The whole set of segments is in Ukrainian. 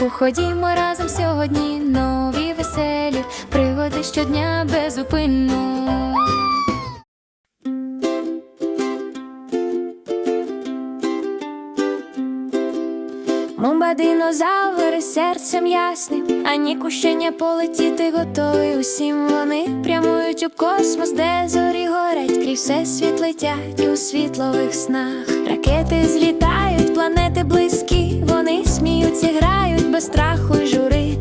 Ніку, ходімо разом сьогодні. Нові веселі пригоди щодня безупинно. Мумба динозаври серцем ясним, а Ніку ще не полетіти готові. Усім вони прямують у космос, де зорі горять, крізь все світ летять у світлових снах. Ракети злітають, планети близькі, вони сміються, грають без страху й жури,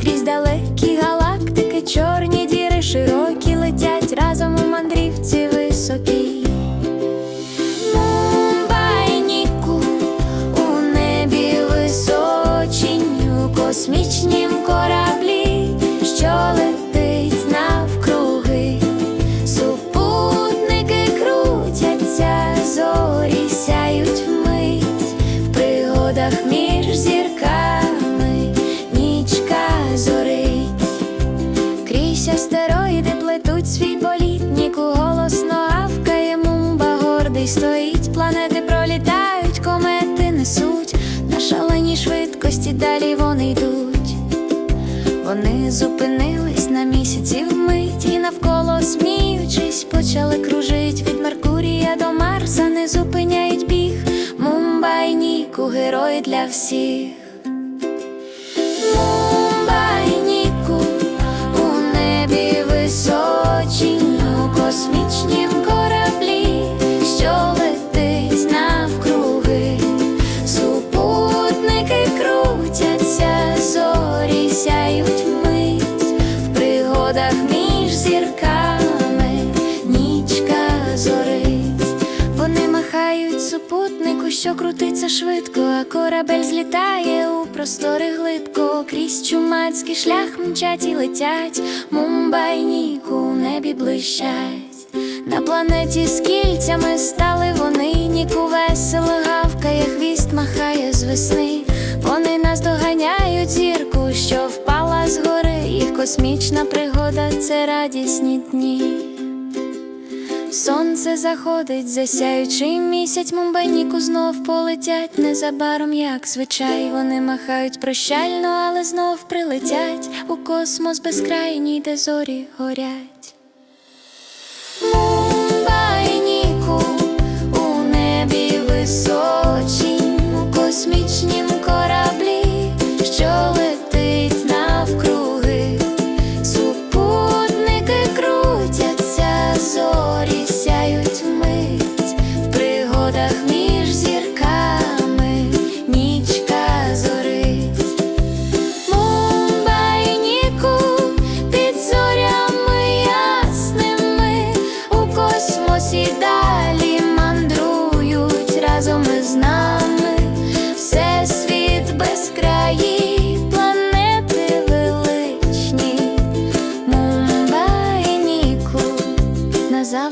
швидкості, далі вони йдуть. Вони зупинились на місяці вмить і навколо сміючись, почали кружить від Меркурія до Марса, не зупиняють біг. Мумбайніку, герой для всіх. Пригодах між зірками, нічка зорить. Вони махають супутнику, що крутиться швидко, а корабель злітає у простори глибко, крізь чумацький шлях мчать і летять, мумбайніку у небі блищать. На планеті з кільцями стали вони, ніку весело гавкає, хвіст махає з весни. Вони нас доганяють зірку, що впала з гори, їх космічна пригода це радісні дні. Сонце заходить, засяючий місяць, Мумбайніку знов полетять незабаром, як звичай. Вони махають прощально, але знов прилетять у космос безкрайній, де зорі горять.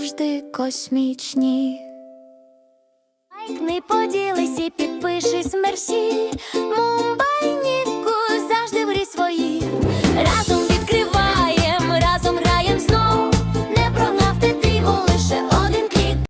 завжди космічні. Лайк не поділись і підпишись мерсі, Мумбайніку завжди в рі свої.